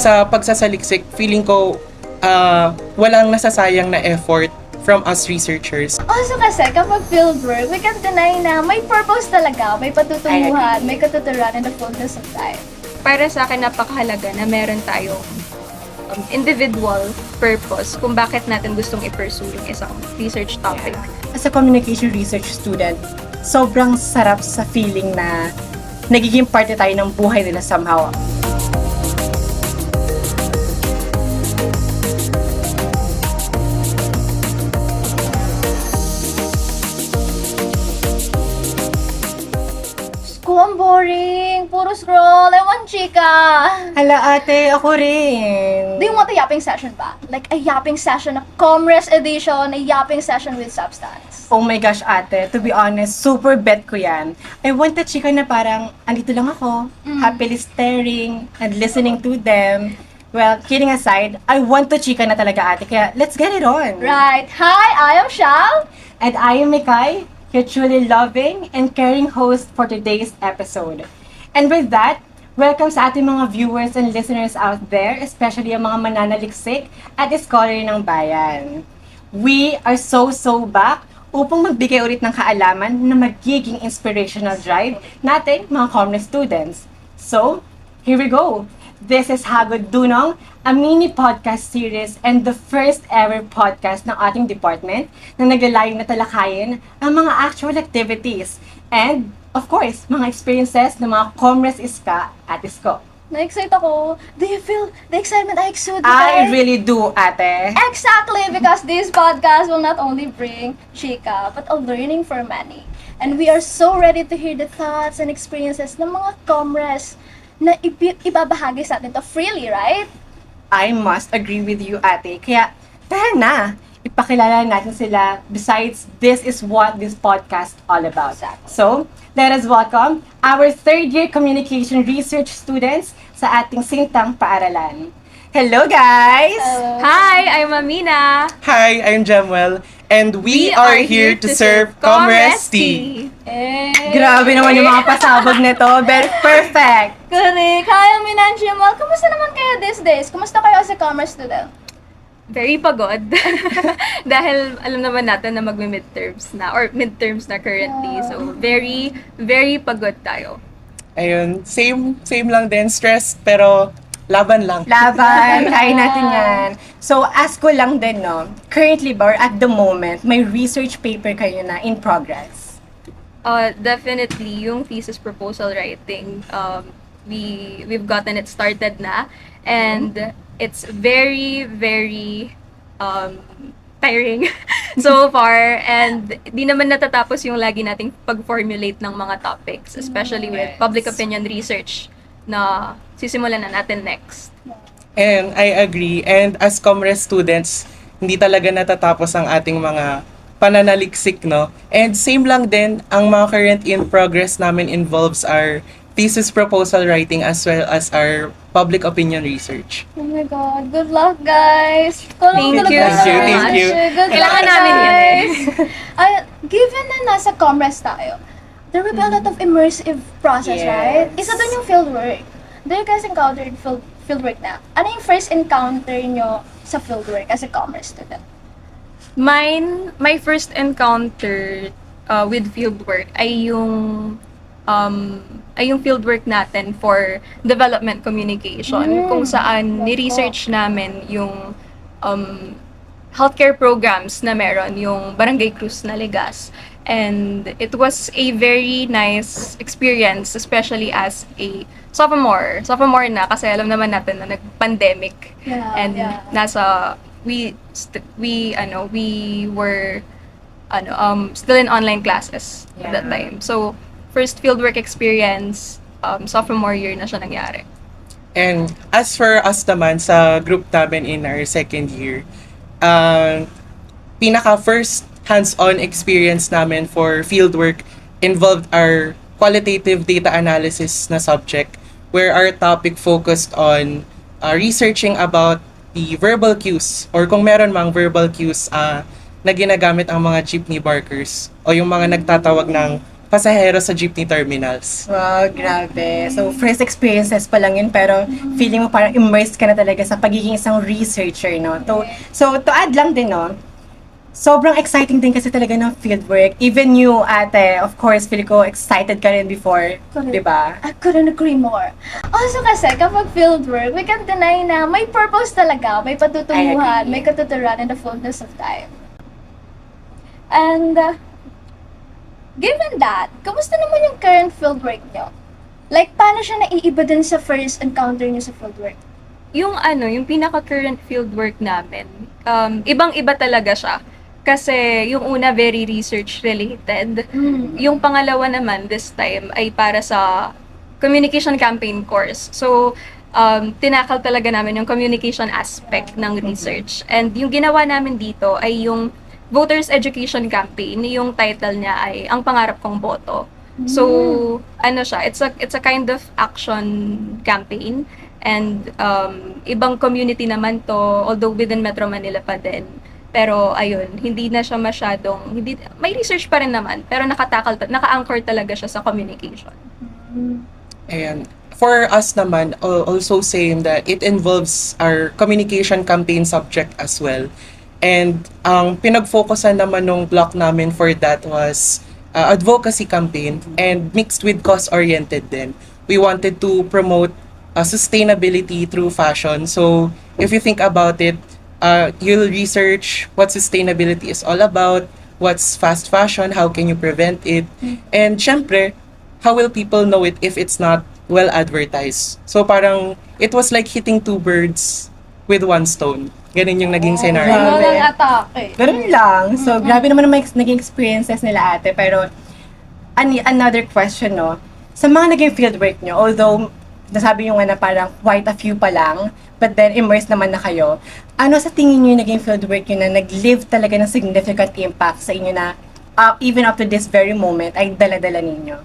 sa pagsasaliksik, feeling ko ah, walang nasasayang na effort from us researchers. Also kasi, kapag fieldwork, we can't deny na may purpose talaga, may patutunguhan, may katuturan in the fullness of time. para sa akin napakahalaga na meron tayong um, individual purpose kung bakit natin gustong i-pursue yung isang research topic. As a communication research student, sobrang sarap sa feeling na nagiging parte tayo ng buhay nila somehow. Boring. Puro scroll. Ewan, chika. Hala ate, ako rin. Do you want a yapping session ba? Like a yapping session, a Comres edition, a yapping session with substance. Oh my gosh, ate. To be honest, super bet ko yan. I want a chika na parang, andito lang ako, happily staring and listening to them. Well, kidding aside, I want to chika na talaga ate. Kaya, let's get it on. Right. Hi, I am Shal. And I am Mikay, your truly loving and caring host for today's episode. And with that, welcome sa ating mga viewers and listeners out there, especially ang mga mananaliksik at scholar ng bayan. We are so, so back upang magbigay ulit ng kaalaman na magiging inspirational drive natin mga commerce students. So, here we go. This is Hagod Dunong, a mini podcast series and the first ever podcast ng ating department na naglalayong na talakayin ang mga actual activities and, of course, mga experiences ng mga commerce iska at isko. Na-excite ako. Do you feel the excitement I exude? I really do, ate. Exactly, because this podcast will not only bring chika, but a learning for many. And we are so ready to hear the thoughts and experiences ng mga comres na ibabahagi sa atin to freely, right? I must agree with you, ate. Kaya, tara na. Ipakilala natin sila. Besides, this is what this podcast all about. Exactly. So, let us welcome our third year communication research students sa ating sintang paaralan. Hello, guys! Hi, I'm Amina. Hi, I'm Jemuel, and we, are, here to serve Comres Tea. Eh, Grabe naman yung mga pasabog nito. Very perfect! Correct. Hi, I'm Minan Jimal. Kumusta naman kayo these days? Kumusta kayo as a commerce student? Very pagod. Dahil alam naman natin na magme-midterms na or midterms na currently. So, very, very pagod tayo. Ayun, same same lang din, stress pero laban lang. Laban, kaya natin yan. So, ask ko lang din, no? Currently ba, or at the moment, may research paper kayo na in progress? Uh, definitely, yung thesis proposal writing, um, we, we've gotten it started na. And it's very, very um, tiring so far. And di naman natatapos yung lagi nating pag-formulate ng mga topics, especially with Yes. public opinion research na sisimulan na natin next. And I agree. And as Comres students, hindi talaga natatapos ang ating mga pananaliksik, no? And same lang din, ang mga current in progress namin involves our thesis proposal writing as well as our public opinion research. Oh my God. Good luck, guys. Thank you so amin. Thank you. Good Kailangan luck, namin eh. guys. Ay, given na nasa commerce tayo, there will be a lot of immersive process, Yes. right? Isa doon yung fieldwork. Do you guys encountered field, fieldwork na? Ano yung first encounter nyo sa fieldwork as a commerce student? Mine, my first encounter uh, with fieldwork ay yung um, ay yung fieldwork natin for development communication Mm. kung saan ni-research namin yung um, healthcare programs na meron yung Barangay Cruz na Ligas. And it was a very nice experience, especially as a sophomore. Sophomore na kasi alam naman natin na nag-pandemic. Yeah, and yeah. nasa we st- we ano we were ano um still in online classes at that Yeah. time. So first fieldwork experience um sophomore year na siya nangyari. And as for us naman sa group namin in our second year, uh, pinaka first hands-on experience namin for fieldwork involved our qualitative data analysis na subject where our topic focused on uh, researching about the verbal cues or kung meron mang verbal cues uh, na ginagamit ang mga jeepney barkers o yung mga nagtatawag ng pasahero sa jeepney terminals. Wow, grabe. So, first experiences pa lang yun, pero feeling mo parang immersed ka na talaga sa pagiging isang researcher, no? To, so, to add lang din, no? Sobrang exciting din kasi talaga ng fieldwork. Even you, ate, of course, feel ko excited ka rin before, Correct. di ba? I couldn't agree more. Also kasi, kapag fieldwork, we can't deny na may purpose talaga, may I patutunguhan, agree. may katuturan in the fullness of time. And, uh, given that, kamusta naman yung current fieldwork nyo? Like, paano siya naiiba din sa first encounter nyo sa fieldwork? yung ano, yung pinaka-current fieldwork namin, um, ibang-iba talaga siya. Kasi yung una, very research-related. Mm. Yung pangalawa naman, this time, ay para sa communication campaign course. So, um, tinakal talaga namin yung communication aspect ng research. And yung ginawa namin dito ay yung Voters Education Campaign. Yung title niya ay Ang Pangarap Kong Boto. So, ano siya, it's a, it's a kind of action campaign. And um, ibang community naman to, although within Metro Manila pa din. Pero ayun, hindi na siya masyadong, hindi, may research pa rin naman, pero nakatakal, naka-anchor talaga siya sa communication. And for us naman, al- also same that it involves our communication campaign subject as well. And ang pinag-focusan naman nung block namin for that was uh, advocacy campaign and mixed with cause-oriented din. We wanted to promote uh, sustainability through fashion. So if you think about it, uh, you'll research what sustainability is all about, what's fast fashion, how can you prevent it, and syempre, how will people know it if it's not well advertised? So parang it was like hitting two birds with one stone. Ganun yung naging scenario. Grabe. Walang atake. Ganun lang. So, grabe naman ang naging experiences nila ate. Pero, ani- another question, no? Sa mga naging fieldwork nyo, although, nasabi nyo nga na parang quite a few pa lang, but then immersed naman na kayo, ano sa tingin nyo yung naging fieldwork nyo na nag-live talaga ng significant impact sa inyo na uh, even up to this very moment ay dala-dala ninyo?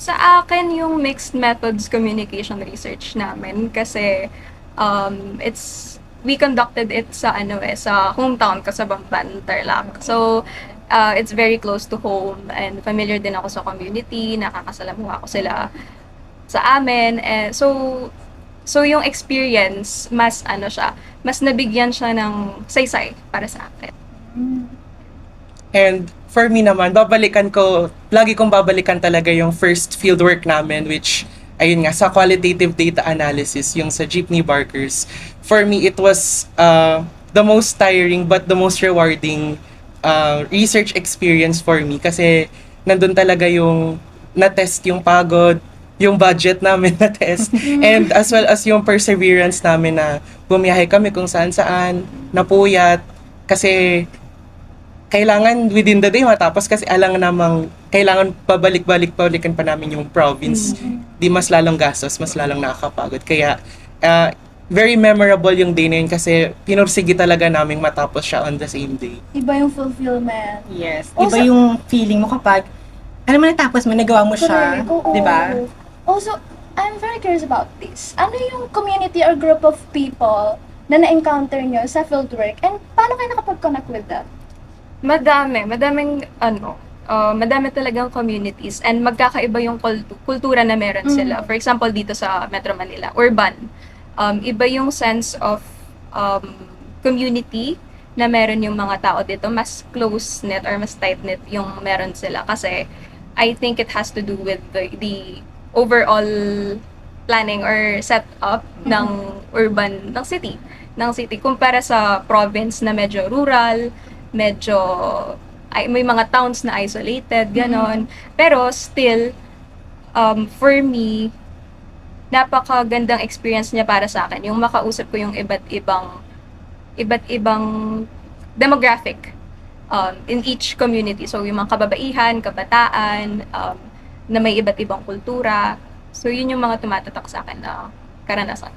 Sa akin, yung mixed methods communication research namin kasi um, it's we conducted it sa ano eh sa hometown ko sa Bamban, Tarlac. So uh, it's very close to home and familiar din ako sa community, nakakasalamuha ko sila sa amin. Eh, so so yung experience mas ano siya, mas nabigyan siya ng saysay para sa akin. And for me naman, babalikan ko, lagi kong babalikan talaga yung first fieldwork namin, which, ayun nga, sa qualitative data analysis, yung sa Jeepney Barkers. For me, it was uh, the most tiring but the most rewarding uh, research experience for me kasi nandun talaga yung na-test yung pagod, yung budget namin na test, and as well as yung perseverance namin na bumiyahe kami kung saan-saan, napuyat, kasi kailangan within the day matapos kasi alang namang kailangan pabalik-balik-balikan pa namin yung province. Di mas lalong gastos, mas lalong nakakapagod. Kaya uh, very memorable yung day na yun kasi pinursigi talaga namin matapos siya on the same day. Iba yung fulfillment. Yes. Also- Iba yung feeling mo kapag, alam mo natapos mo, nagawa mo siya. Correct. Oo. Di ba? Also, I'm very curious about this. Ano yung community or group of people na na-encounter nyo sa fieldwork and paano kayo nakapag-connect with them? Madami, madaming ano, uh, madami talagang communities and magkakaiba yung kultu- kultura na meron Mm. sila. For example, dito sa Metro Manila, urban. Um, iba yung sense of um, community na meron yung mga tao dito. Mas close-knit or mas tight-knit yung meron sila. Kasi I think it has to do with the, the overall planning or setup ng urban, ng city. Ng city. Kumpara sa province na medyo rural, medyo ay, may mga towns na isolated, ganon. Pero still, um, for me, napakagandang experience niya para sa akin. Yung makausap ko yung iba't ibang iba't ibang demographic um, in each community. So, yung mga kababaihan, kabataan, um, na may iba't ibang kultura. So, yun yung mga tumatatak sa akin na karanasan.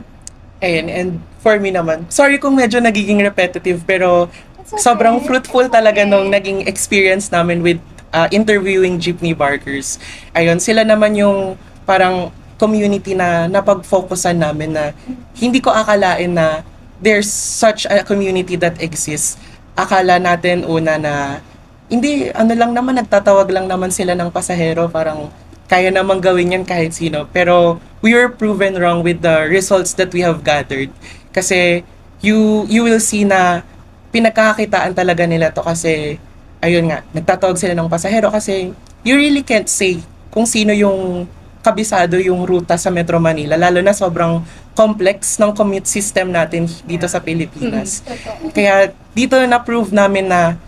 Ayun, and for me naman, sorry kung medyo nagiging repetitive pero okay. sobrang fruitful It's talaga okay. nung naging experience namin with uh, interviewing jeepney barkers. Ayun, sila naman yung parang community na napag-focusan namin na hindi ko akalain na there's such a community that exists. Akala natin una na hindi, ano lang naman, nagtatawag lang naman sila ng pasahero, parang kaya namang gawin yan kahit sino. Pero we were proven wrong with the results that we have gathered. Kasi you you will see na pinagkakakitaan talaga nila to kasi ayun nga, nagtatawag sila ng pasahero kasi you really can't say kung sino yung kabisado yung ruta sa Metro Manila, lalo na sobrang complex ng commute system natin dito sa Pilipinas. Totoo. Kaya dito na-prove namin na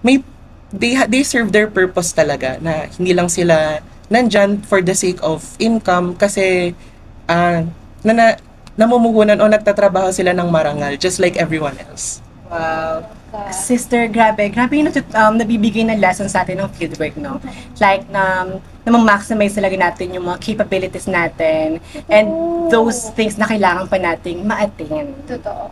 may they they serve their purpose talaga na hindi lang sila nandyan for the sake of income kasi ah na, na namumuhunan o nagtatrabaho sila ng marangal just like everyone else. Wow. Sister, grabe. Grabe yung natut- um, nabibigay na lessons sa atin ng fieldwork, no? Like, um, na maximize talaga natin yung mga capabilities natin and those things na kailangan pa nating ma-attain. Totoo.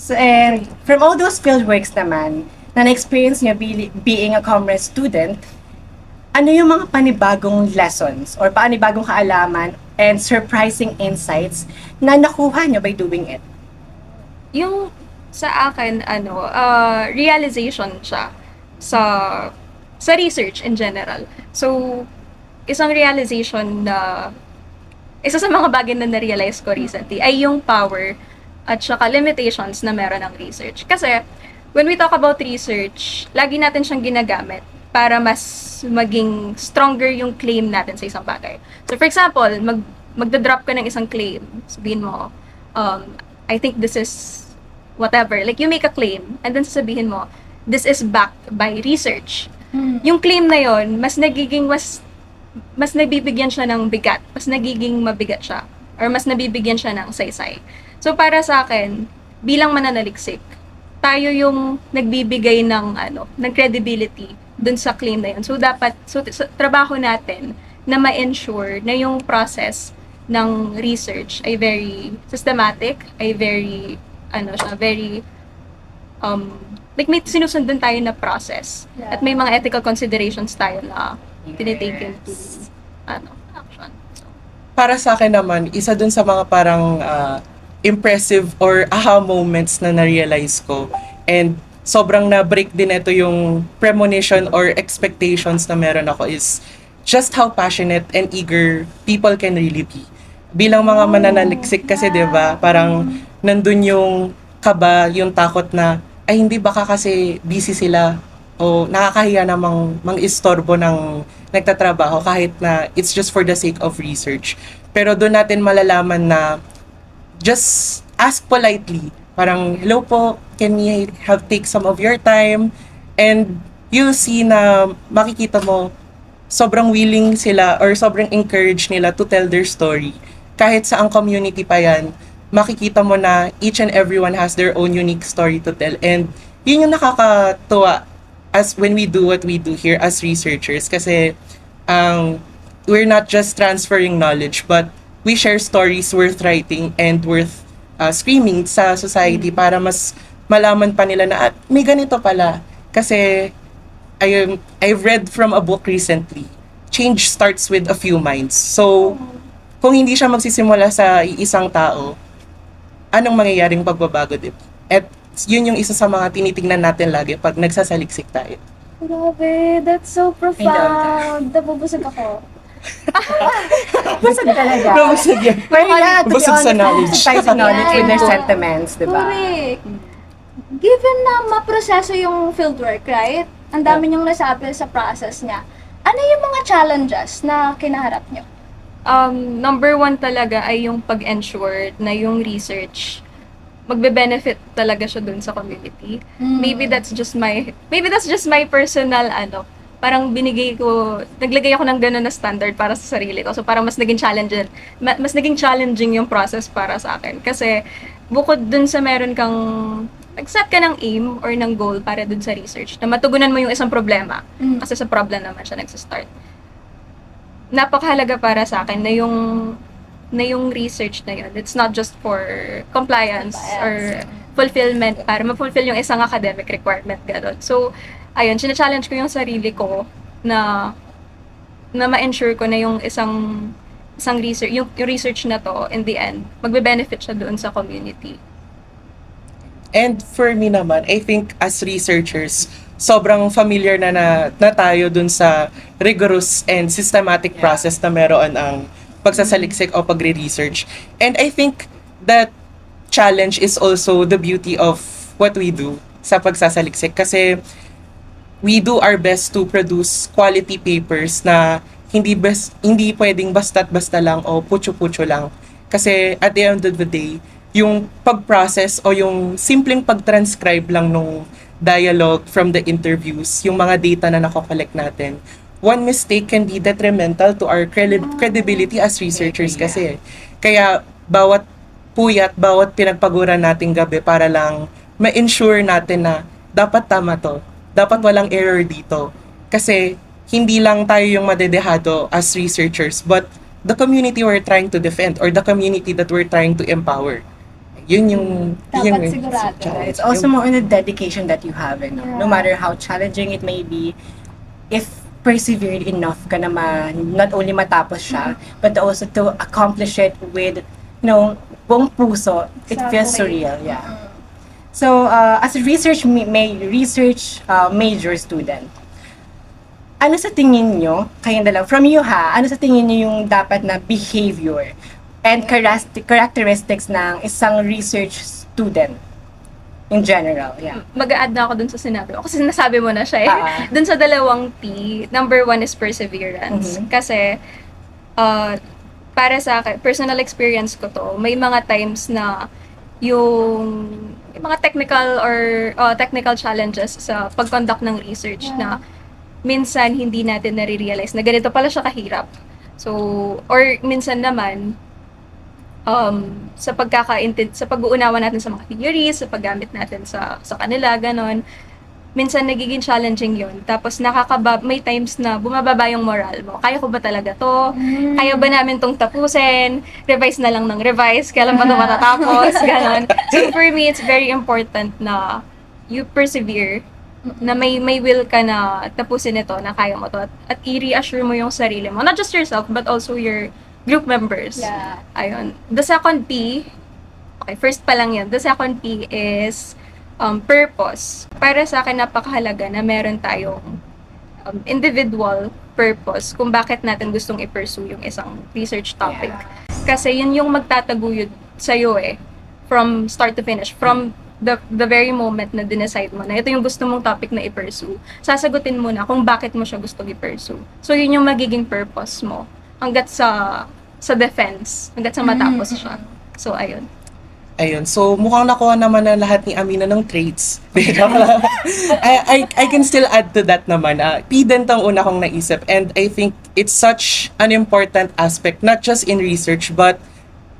So, and from all those fieldworks naman, na na-experience niyo be- being a commerce student, ano yung mga panibagong lessons or panibagong kaalaman and surprising insights na nakuha niyo by doing it? Yung sa akin, ano, uh, realization siya sa sa research in general. So, isang realization na isa sa mga bagay na na-realize ko recently ay yung power at saka limitations na meron ng research. Kasi, when we talk about research, lagi natin siyang ginagamit para mas maging stronger yung claim natin sa isang bagay. So, for example, mag, magda-drop ka ng isang claim. Sabihin mo, um, I think this is whatever. Like, you make a claim, and then sasabihin mo, this is backed by research. Hmm. Yung claim na yon mas nagiging, mas, mas nabibigyan siya ng bigat. Mas nagiging mabigat siya. Or mas nabibigyan siya ng saysay. So, para sa akin, bilang mananaliksik, tayo yung nagbibigay ng ano, ng credibility dun sa claim na yun. So dapat so, sa trabaho natin na ma-ensure na yung process ng research ay very systematic, ay very ano siya, very um like may sinusundan tayo na process Yeah. at may mga ethical considerations tayo na tinitake into ano action. So, Para sa akin naman, isa dun sa mga parang ah, impressive or aha moments na na-realize ko and sobrang na-break din ito yung premonition or expectations na meron ako is just how passionate and eager people can really be. Bilang mga mananaliksik kasi 'di ba parang nandun yung kaba, yung takot na ay hindi baka kasi busy sila o nakakahiya namang mang istorbo ng nagtatrabaho kahit na it's just for the sake of research. Pero doon natin malalaman na just ask politely. Parang, hello po, can we have take some of your time? And you'll see na makikita mo sobrang willing sila or sobrang encouraged nila to tell their story. Kahit sa ang community pa yan, makikita mo na each and everyone has their own unique story to tell. And yun yung nakakatuwa as when we do what we do here as researchers. Kasi um, we're not just transferring knowledge, but we share stories worth writing and worth uh, screaming sa society para mas malaman pa nila na at may ganito pala. Kasi I, I've read from a book recently, change starts with a few minds. So, kung hindi siya magsisimula sa isang tao, anong mangyayaring pagbabago dito? At yun yung isa sa mga tinitingnan natin lagi pag nagsasaliksik tayo. Grabe, that's so profound. Nabubusog ako. Busog talaga. Nabusog yan. Well, yeah, to be Busog sa honest, knowledge. surprising knowledge with their sentiments, di ba? Correct. Given na maproseso yung fieldwork, right? Ang dami niyong nasabi sa process niya. Ano yung mga challenges na kinaharap niyo? um, number one talaga ay yung pag-ensure na yung research magbe-benefit talaga siya dun sa community. Mm. Maybe that's just my maybe that's just my personal ano, parang binigay ko naglagay ako ng ganun na standard para sa sarili ko. So parang mas naging challenging ma- mas naging challenging yung process para sa akin kasi bukod dun sa meron kang nag-set ka ng aim or ng goal para dun sa research na matugunan mo yung isang problema Mm. kasi sa problem naman siya nagsa-start. Napakahalaga para sa akin na yung na yung research na yun. It's not just for compliance, or fulfillment para ma-fulfill yung isang academic requirement gano'n. So, ayun, challenge ko yung sarili ko na na ma-ensure ko na yung isang isang research, yung, yung research na to, in the end, magbe-benefit siya doon sa community. And for me naman, I think as researchers, sobrang familiar na, na, na tayo dun sa rigorous and systematic Yeah. process na meron ang pagsasaliksik o pagre-research. And I think that challenge is also the beauty of what we do sa pagsasaliksik kasi we do our best to produce quality papers na hindi bes, hindi pwedeng basta't basta lang o putyo-putyo lang. Kasi at the end of the day, yung pag-process o yung simpleng pag-transcribe lang nung dialogue from the interviews, yung mga data na nakokollect natin, one mistake can be detrimental to our credi- credibility as researchers kasi. Kaya bawat puyat, bawat pinagpaguran nating gabi para lang ma-ensure natin na dapat tama to. Dapat walang error dito. Kasi hindi lang tayo yung madedehado as researchers, but the community we're trying to defend or the community that we're trying to empower. Yun yung... Dapat yun yung sigurado. challenge. It's also more on the dedication that you have, eh, no? no Yeah. matter how challenging it may be, if persevered enough ka na ma, not only matapos siya, but also to accomplish it with, you know, buong puso, it feels Exactly. surreal, yeah. So, uh, as a research ma- ma- research uh, major student, ano sa tingin nyo, kayo na lang, from you ha, ano sa tingin nyo yung dapat na behavior and character- characteristics ng isang research student in general, yeah. mag-add na ako dun sa sinabi mo. Kasi nasabi mo na siya eh. Ah. dun sa dalawang P, number one is perseverance. Mhm. Kasi, uh, para sa akin, personal experience ko to, may mga times na yung, yung mga technical or uh, technical challenges sa pag-conduct ng research Yeah. na minsan hindi natin nare-realize na ganito pala siya kahirap. So, or minsan naman, um, sa pagkakaintindi, sa pag-uunawa natin sa mga theories, sa paggamit natin sa sa kanila, ganon. Minsan nagiging challenging yon Tapos nakakaba, may times na bumababa yung moral mo. Kaya ko ba talaga to? Mm. Kaya ba namin tong tapusin? Revise na lang ng revise. Kailan ba ito matatapos? Ganon. So for me, it's very important na you persevere na may may will ka na tapusin ito, na kaya mo to. At, at i-reassure mo yung sarili mo. Not just yourself, but also your group members. Yeah. Ayun. The second P, okay, first pa lang yun. The second P is um, purpose. Para sa akin, napakahalaga na meron tayong um, individual purpose kung bakit natin gustong i-pursue yung isang research topic. Kasi yun yung magtataguyod sa'yo eh. From start to finish. From the the very moment na dinecide mo na ito yung gusto mong topic na i-pursue, sasagutin mo na kung bakit mo siya gustong i-pursue. So yun yung magiging purpose mo hanggat sa sa defense, hanggat sa matapos siya. So ayun. Ayun. So, mukhang nakuha naman na lahat ni Amina ng traits. I, I, I can still add to that naman. Uh, pedant ang una kong naisip. And I think it's such an important aspect, not just in research, but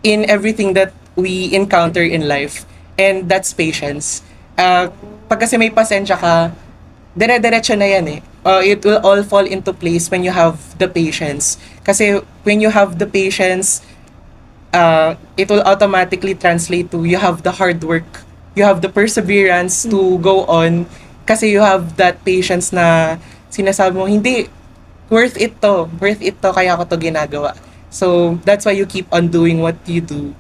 in everything that we encounter in life. And that's patience. Uh, pag kasi may pasensya ka, dire-diretso na yan eh. Uh, it will all fall into place when you have the patience. Kasi when you have the patience, uh, it will automatically translate to you have the hard work, you have the perseverance to go on kasi you have that patience na sinasabi mo, hindi, worth it to, worth it to, kaya ko to ginagawa. So, that's why you keep on doing what you do,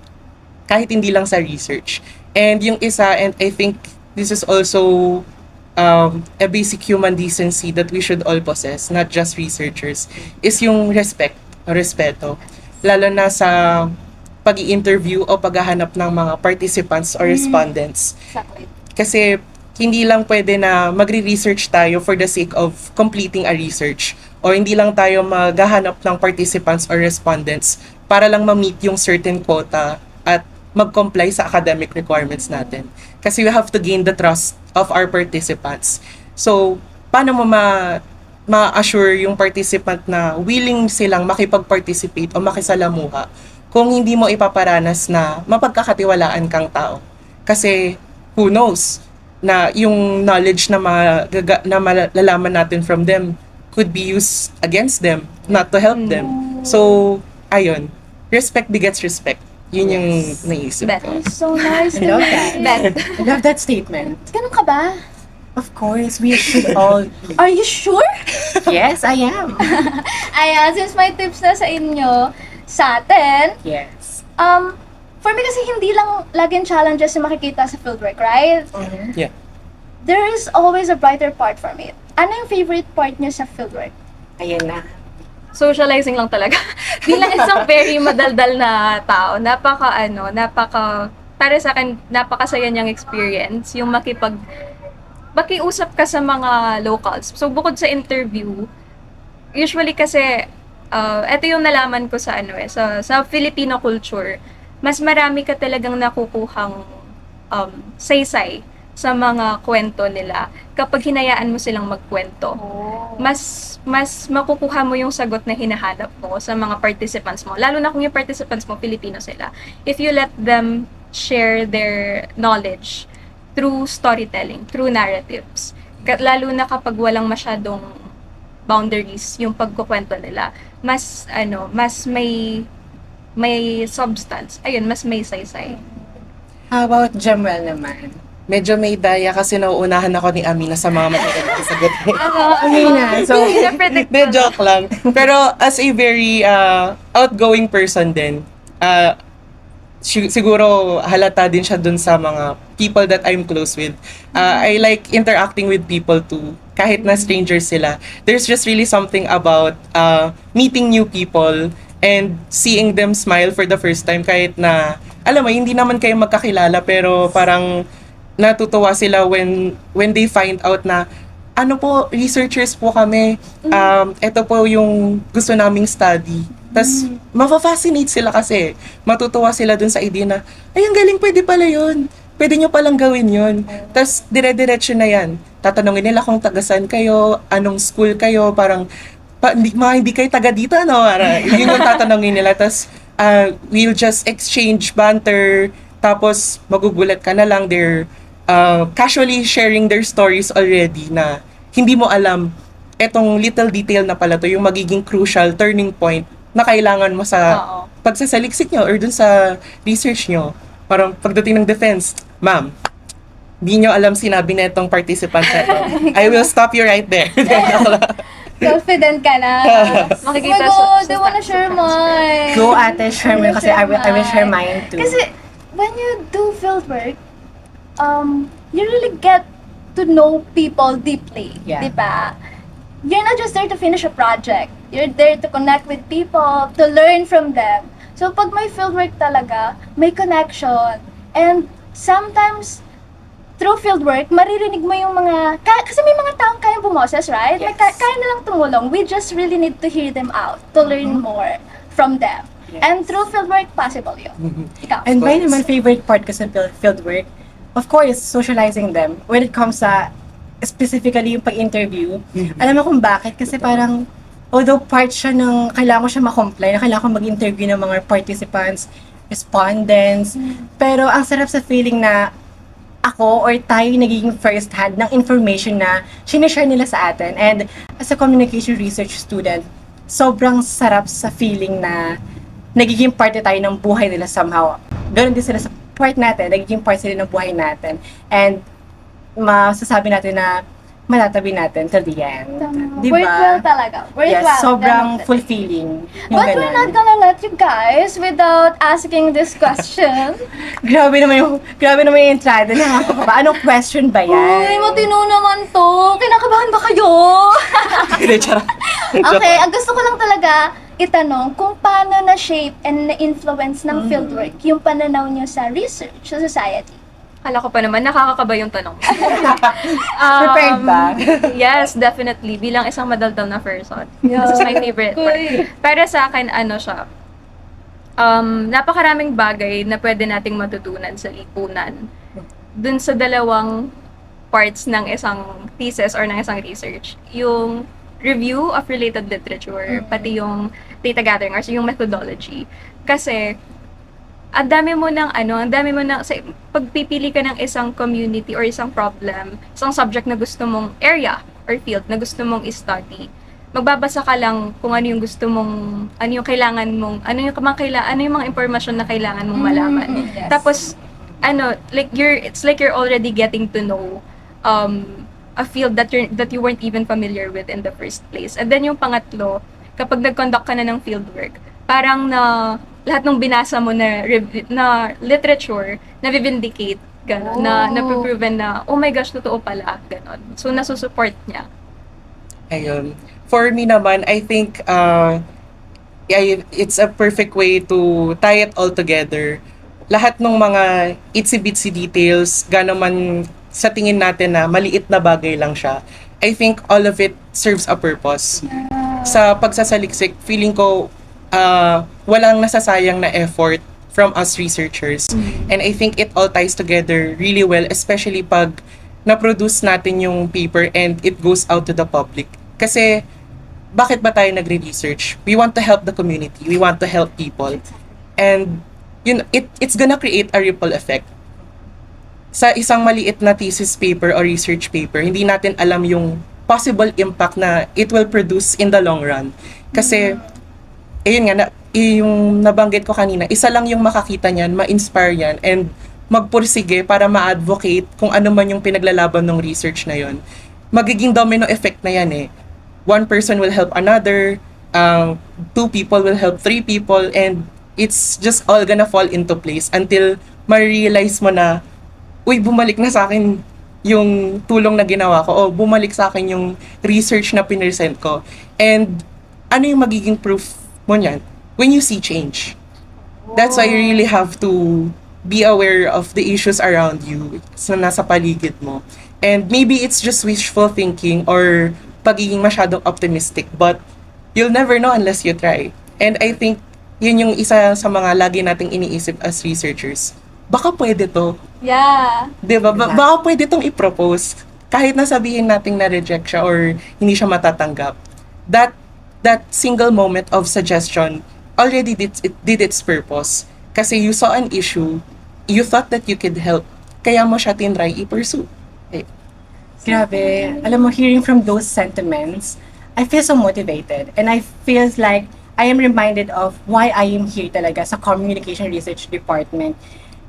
kahit hindi lang sa research. And yung isa, and I think this is also um, a basic human decency that we should all possess, not just researchers, is yung respect, respeto. Lalo na sa pag interview o paghahanap ng mga participants or respondents. Exactly. Kasi hindi lang pwede na magre-research tayo for the sake of completing a research o hindi lang tayo maghahanap ng participants or respondents para lang ma-meet yung certain quota at mag-comply sa academic requirements natin. Kasi we have to gain the trust of our participants. So, paano mo ma ma-assure yung participant na willing silang makipag-participate o makisalamuha kung hindi mo ipaparanas na mapagkakatiwalaan kang tao. Kasi who knows na yung knowledge na, magaga, na malalaman natin from them could be used against them, not to help them. So, ayun. Respect begets respect. Yun yung naisip Bet. ko. So nice. I love that. Bet. I love that statement. Ganun ka ba? Of course, we should all be. Are you sure? Yes, I am. Ayan, since may tips na sa inyo, sa atin, Yes. um, for me kasi hindi lang laging challenges yung makikita sa fieldwork, right? Yeah. there is always a brighter part from it. Ano yung favorite part niyo sa fieldwork? Ayun na. socializing lang talaga. Bilang isang very madaldal na tao, napaka ano, napaka para sa akin napakasaya niyang experience yung makipag makiusap ka sa mga locals. So bukod sa interview, usually kasi uh, ito yung nalaman ko sa ano eh sa sa Filipino culture, mas marami ka talagang nakukuhang um, saysay sa mga kwento nila kapag hinayaan mo silang magkwento mas mas makukuha mo yung sagot na hinahanap mo sa mga participants mo. Lalo na kung yung participants mo Filipino sila. If you let them share their knowledge through storytelling, through narratives. Lalo na kapag walang masyadong boundaries yung pagkukwento nila, mas ano, mas may may substance. Ayun, mas may saysay. How about Jamuel naman? Medyo may daya kasi nauunahan ako ni Amina sa mga magagandang sagot. Okay na. So, De, joke lang. Pero as a very uh, outgoing person din, uh, siguro halata din siya dun sa mga people that I'm close with. Uh, I like interacting with people too. Kahit na strangers sila. There's just really something about uh, meeting new people and seeing them smile for the first time kahit na, alam mo, hindi naman kayo magkakilala pero parang natutuwa sila when when they find out na ano po, researchers po kami. Um, ito po yung gusto naming study. Tapos, mafa-fascinate sila kasi. Matutuwa sila dun sa idea na, ay, ang galing, pwede pala yun. Pwede nyo palang gawin yun. Tapos, dire-diretso na yan. Tatanungin nila kung tagasan kayo, anong school kayo, parang, pa, hindi, mga hindi kayo taga dito, no? Para, yun yung tatanungin nila. Tapos, uh, we'll just exchange banter. Tapos, magugulat ka na lang. They're uh, casually sharing their stories already na hindi mo alam etong little detail na pala to yung magiging crucial turning point na kailangan mo sa Oo. pagsasaliksik nyo or dun sa research nyo. Parang pagdating ng defense, ma'am, di nyo alam sinabi na itong participant na to. I will stop you right there. Confident ka na. Makikita oh my God, sa- I wanna share mine. go ate, share mo kasi I will, I will share mine too. Kasi, when you do fieldwork, um, you really get to know people deeply. Yeah. Diba? You're not just there to finish a project. You're there to connect with people, to learn from them. So, pag may fieldwork talaga, may connection. And sometimes, through fieldwork, maririnig mo yung mga... ka- kasi may mga taong kayang bumoses, right? May ka- Yes. kaya nilang tumulong. We just really need to hear them out, to learn more from them. Yes. And through fieldwork, possible yun. Ikaw. And my naman favorite part ko sa field, field work, of course, socializing them. When it comes sa specifically yung pag-interview, alam mo kung bakit? Kasi parang, although part siya ng, kailangan ko siya ma-comply, na kailangan ko mag-interview ng mga participants, respondents, pero ang sarap sa feeling na ako or tayo yung nagiging first hand ng information na sinishare nila sa atin. And as a communication research student, sobrang sarap sa feeling na nagiging parte tayo ng buhay nila somehow. Ganon din sila sa part natin, nagiging part sila ng buhay natin. And masasabi natin na malatabi natin till the end. Tama. Di Worthwhile ba? talaga. Worthwhile. Yes, sobrang Ganun. fulfilling. Yung But we're ganon. not gonna let you guys without asking this question. Grabe naman yung, grabe naman yung entrada na ba? Anong question ba yan? Uy, matino naman to. Kinakabahan ba kayo? Okay, ang gusto ko lang talaga itanong kung paano na-shape and na-influence ng fieldwork yung pananaw nyo sa research, sa society. Kala ko pa naman, nakakakaba yung tanong. Prepared ba? yes, definitely. Bilang isang madaldal na person. Yeah. This is my favorite part. Para sa akin, ano siya, um, napakaraming bagay na pwede nating matutunan sa lipunan. Dun sa dalawang parts ng isang thesis or ng isang research. Yung review of related literature, pati yung data gathering or yung methodology. Kasi, ang dami mo ng ano, ang dami mo ng sa pagpipili ka ng isang community or isang problem, isang subject na gusto mong area or field na gusto mong i-study. Magbabasa ka lang kung ano yung gusto mong ano yung kailangan mong ano yung mga kaila, ano yung mga impormasyon na kailangan mong malaman. Mm, yes. Tapos ano, like you're it's like you're already getting to know um a field that you that you weren't even familiar with in the first place. And then yung pangatlo, kapag nag-conduct ka na ng fieldwork, parang na lahat ng binasa mo na na literature na vindicate Ganon, na Oh. napiproven na, oh my gosh, totoo pala. Ganon. So, nasusupport niya. Ayun. For me naman, I think uh, ay- it's a perfect way to tie it all together. Lahat ng mga itsy-bitsy details, gano'n man sa tingin natin na maliit na bagay lang siya, I think all of it serves a purpose. Sa pagsasaliksik, feeling ko uh, walang nasasayang na effort from us researchers. And I think it all ties together really well, especially pag na-produce natin yung paper and it goes out to the public. Kasi, bakit ba tayo nagre-research? We want to help the community. We want to help people. And, yun, it, it's gonna create a ripple effect. Sa isang maliit na thesis paper or research paper, hindi natin alam yung possible impact na it will produce in the long run. Kasi, ayun nga, na, yung nabanggit ko kanina, isa lang yung makakita niyan, ma-inspire yan, and magpursige para ma-advocate kung ano man yung pinaglalaban ng research na yon. Magiging domino effect na yan eh. One person will help another, um, two people will help three people, and it's just all gonna fall into place until ma-realize mo na, uy, bumalik na sa akin yung tulong na ginawa ko, o bumalik sa akin yung research na pinesent ko. And ano yung magiging proof mo niyan? When you see change. That's why you really have to be aware of the issues around you sa nasa paligid mo. And maybe it's just wishful thinking or pagiging masyadong optimistic, but you'll never know unless you try. And I think yun yung isa sa mga lagi nating iniisip as researchers. Baka pwede to. Yeah. Di ba? Ba- Exactly. baka pwede tong i-propose. Kahit na sabihin nating na-reject siya or hindi siya matatanggap. That that single moment of suggestion already did, it did its purpose. Kasi you saw an issue, you thought that you could help, kaya mo siya tinry i-pursue. Eh, Grabe. Alam mo, hearing from those sentiments, I feel so motivated. And I feels like I am reminded of why I am here talaga sa Communication Research Department.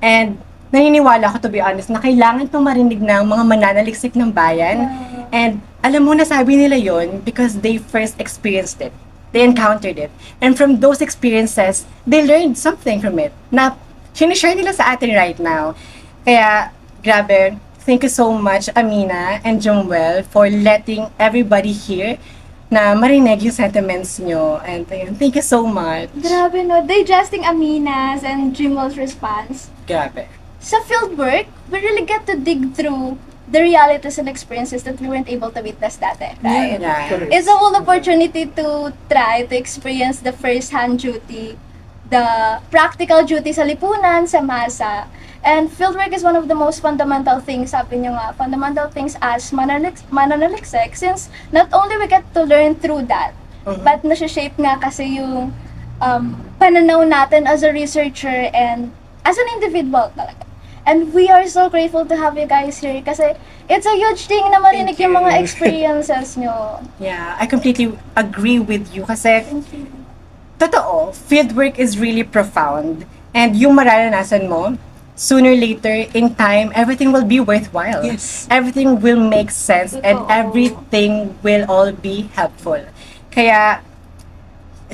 And naniniwala ako, to be honest, na kailangan itong marinig ng mga mananaliksik ng bayan. And alam mo, nasabi nila yon because they first experienced it. They encountered it. And from those experiences, they learned something from it na sinishare nila sa atin right now. Kaya, grabe, thank you so much, Amina and Jumwell, for letting everybody here na marinig yung sentiments nyo. And ayun, thank you so much. Grabe no, digesting Amina's and Jimel's response. Grabe. Sa fieldwork, we really get to dig through the realities and experiences that we weren't able to witness dati, right? Yeah. It's a whole opportunity to try to experience the first-hand duty, the practical duty sa lipunan, sa masa. And fieldwork is one of the most fundamental things, sabi niyo nga, fundamental things as mananaliks mananaliksik since not only we get to learn through that, Mhm. but nasa-shape nga kasi yung um, pananaw natin as a researcher and as an individual talaga. And we are so grateful to have you guys here kasi it's a huge thing na marinig yung mga you. experiences nyo. Yeah, I completely agree with you kasi totoo, fieldwork is really profound. And yung mararanasan mo, sooner or later, in time, everything will be worthwhile. Yes. Everything will make sense and Totoo. everything will all be helpful. Kaya,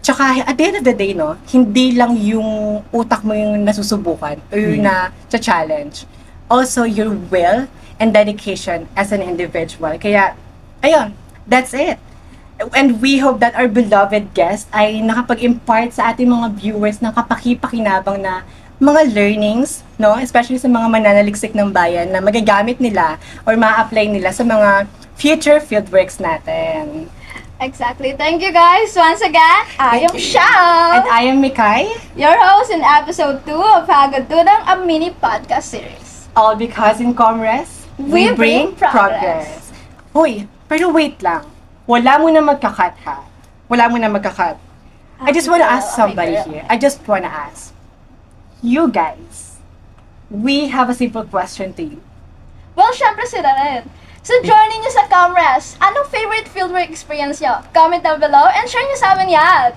tsaka at the end of the day, no, hindi lang yung utak mo yung nasusubukan o yung na challenge Also, your will and dedication as an individual. Kaya, ayun, that's it. And we hope that our beloved guest ay nakapag-impart sa ating mga viewers ng kapaki-pakinabang na mga learnings, no? Especially sa mga mananaliksik ng bayan na magagamit nila or ma-apply nila sa mga future fieldworks natin. Exactly. Thank you guys once again. I am And Shao, I am Mikay, your host in episode 2 of Hagod Tudang, a mini podcast series. all because in Comres, We bring progress. Hoy, pero wait lang. Wala mo na magkakat ha. Wala mo na magkakat. I just wanna ask somebody here. I just wanna ask. You guys, we have a simple question to you. Well, syempre sila rin. So, joining nyo sa Comres, anong favorite fieldwork experience nyo? Comment down below and share nyo sa amin yan!